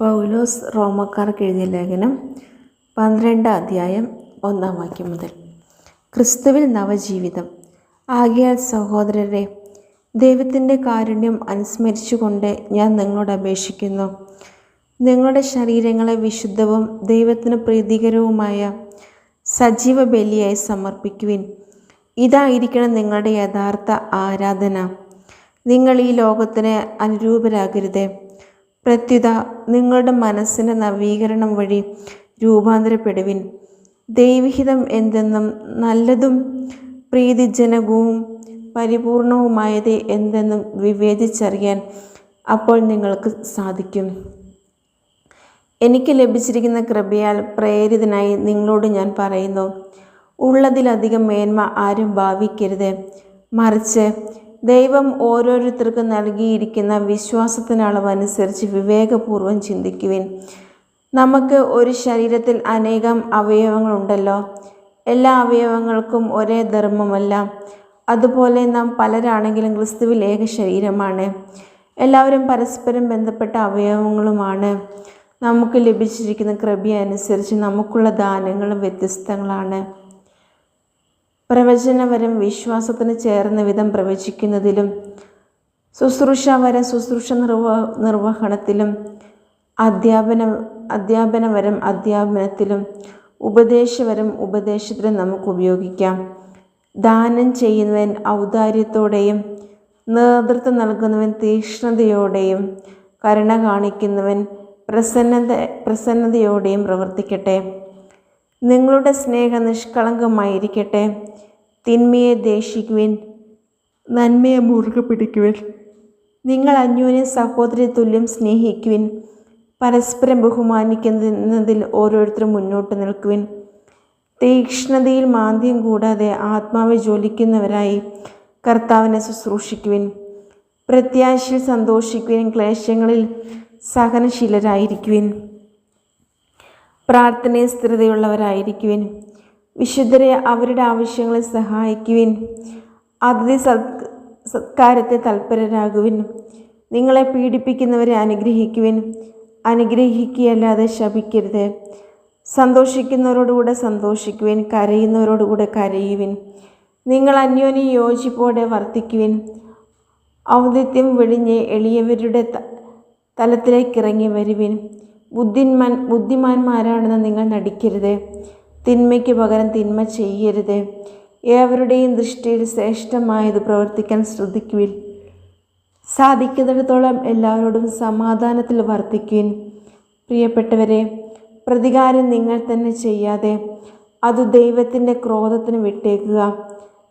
പൗലോസ് റോമക്കാർക്ക് എഴുതിയ ലേഖനം പന്ത്രണ്ടാം അധ്യായം ഒന്നാം വാക്യം മുതൽ. ക്രിസ്തുവിൽ നവജീവിതം. ആകിയാൽ സഹോദരരെ ദൈവത്തിന്റെ കാരുണ്യം അനുസ്മരിച്ചുകൊണ്ട് ഞാൻ നിങ്ങളോട് അപേക്ഷിക്കുന്നു. നിങ്ങളുടെ ശരീരങ്ങളെ വിശുദ്ധവും ദൈവത്തിന് പ്രീതികരവുമായ സജീവ ബലിയായി സമർപ്പിക്കുവിൻ. ഇതായിരിക്കണം നിങ്ങളുടെ യഥാർത്ഥ ആരാധന. നിങ്ങൾ ഈ ലോകത്തിന് അനുരൂപരാകരുത്. പ്രത്യുത നിങ്ങളുടെ മനസ്സിന്റെ നവീകരണം വഴി രൂപാന്തരപ്പെടുവിൻ. ദൈവഹിതം എന്തെന്നും നല്ലതും പ്രീതിജനകവും പരിപൂർണവുമായത് എന്തെന്നും വിവേചിച്ചറിയാൻ അപ്പോൾ നിങ്ങൾക്ക് സാധിക്കും. എനിക്ക് ലഭിച്ചിരിക്കുന്ന കൃപയാൽ പ്രേരിതനായി നിങ്ങളോട് ഞാൻ പറയുന്നു. ഉള്ളതിലധികം മേന്മ ആരും ഭാവിക്കരുത്. മറിച്ച് ദൈവം ഓരോരുത്തർക്കും നൽകിയിരിക്കുന്ന വിശ്വാസത്തിന് അളവനുസരിച്ച് വിവേകപൂർവം ചിന്തിക്കുവിൻ. നമുക്ക് ഒരു ശരീരത്തിൽ അനേകം അവയവങ്ങളുണ്ടല്ലോ. എല്ലാ അവയവങ്ങൾക്കും ഒരേ ധർമ്മമല്ല. അതുപോലെ നാം പലരാണെങ്കിലും ക്രിസ്തുവിൽ ഏക ശരീരമാണ്. എല്ലാവരും പരസ്പരം ബന്ധപ്പെട്ട അവയവങ്ങളുമാണ്. നമുക്ക് ലഭിച്ചിരിക്കുന്ന കൃപ അനുസരിച്ച് നമുക്കുള്ള ദാനങ്ങളും വ്യത്യസ്തങ്ങളാണ്. പ്രവചനവരം വിശ്വാസത്തിന് ചേർന്ന വിധം പ്രവചിക്കുന്നതിലും ശുശ്രൂഷാവരം ശുശ്രൂഷ നിർവ നിർവഹണത്തിലും അധ്യാപന അധ്യാപനവരം അധ്യാപനത്തിലും ഉപദേശവരം ഉപദേശത്തിലും നമുക്ക് ഉപയോഗിക്കാം. ദാനം ചെയ്യുന്നവൻ ഔദാര്യത്തോടെയും നേതൃത്വം നൽകുന്നവൻ തീക്ഷ്ണതയോടെയും കരുണ കാണിക്കുന്നവൻ പ്രസന്നത പ്രസന്നതയോടെയും പ്രവർത്തിക്കട്ടെ. നിങ്ങളുടെ സ്നേഹം നിഷ്കളങ്കമായിരിക്കട്ടെ. തിന്മയെ ദേഷിക്കുവിൻ നന്മയെ മുറുകെ പിടിക്കുവിൻ. നിങ്ങൾ അന്യോന്യം സഹോദരി തുല്യം സ്നേഹിക്കുവിൻ. പരസ്പരം ബഹുമാനിക്കുന്നതിൽ ഓരോരുത്തരും മുന്നോട്ട് നിൽക്കുവിൻ. തീക്ഷ്ണതയിൽ മാന്ദ്യം കൂടാതെ ആത്മാവ് ജ്വലിക്കുന്നവരായി കർത്താവിനെ ശുശ്രൂഷിക്കുവിൻ. പ്രത്യാശയിൽ സന്തോഷിക്കുവിൻ ക്ലേശങ്ങളിൽ സഹനശീലരായിരിക്കുവിൻ. പ്രാർത്ഥനയിൽ സ്ഥിരതയുള്ളവരായിരിക്കുവിൻ. വിശുദ്ധരെ അവരുടെ ആവശ്യങ്ങളെ സഹായിക്കുവിൻ. അതിഥി സത് സത്കാരത്തെ തൽപരരാകുവിൻ. നിങ്ങളെ പീഡിപ്പിക്കുന്നവരെ അനുഗ്രഹിക്കുവിൻ. അനുഗ്രഹിക്കുകയല്ലാതെ ശപിക്കരുത്. സന്തോഷിക്കുന്നവരോടുകൂടെ സന്തോഷിക്കുവിൻ. കരയുന്നവരോടുകൂടെ കരയുവിൻ. നിങ്ങൾ അന്യോന്യം യോജിപ്പോടെ വർത്തിക്കുവിൻ. ഔദിത്യം വെടിഞ്ഞ് എളിയവരുടെ തലത്തിലേക്ക് ഇറങ്ങി വരുവിൻ. ബുദ്ധിമാൻ ബുദ്ധിമാന്മാരാണെന്ന് നിങ്ങൾ നടിക്കരുത്. തിന്മയ്ക്ക് പകരം തിന്മ ചെയ്യരുത്. ഏവരുടെയും ദൃഷ്ടിയിൽ ശ്രേഷ്ഠമായത് പ്രവർത്തിക്കാൻ ശ്രദ്ധിക്കുവിൻ. സാധിക്കുന്നിടത്തോളം എല്ലാവരോടും സമാധാനത്തിൽ വർദ്ധിക്കുവിൻ പ്രിയപ്പെട്ടവരെ പ്രതികാരം നിങ്ങൾ തന്നെ ചെയ്യാതെ അത് ദൈവത്തിന്റെ ക്രോധത്തിന് വിട്ടേക്കുക.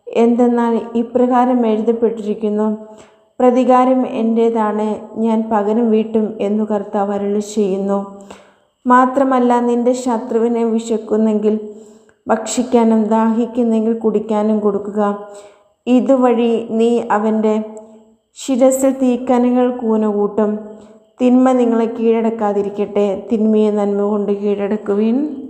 എന്തെന്നാൽ ഇപ്രകാരം എഴുതപ്പെട്ടിരിക്കുന്നു പ്രതികാരം എന്റേതാണ് ഞാൻ പകരം വീട്ടും എന്നു കർത്താവ് അരുളി ചെയ്യുന്നു. മാത്രമല്ല നിന്റെ ശത്രുവിനെ വിശക്കുന്നെങ്കിൽ ഭക്ഷിക്കാനും ദാഹിക്കുന്നെങ്കിൽ കുടിക്കാനും കൊടുക്കുക. ഇതുവഴി നീ അവന്റെ ശിരസിൽ തീക്കനകൾ കൂനകൂട്ടും. തിന്മ നിങ്ങളെ കീഴടക്കാതിരിക്കട്ടെ. തിന്മയെ നന്മ കൊണ്ട് കീഴടക്കുവിൻ.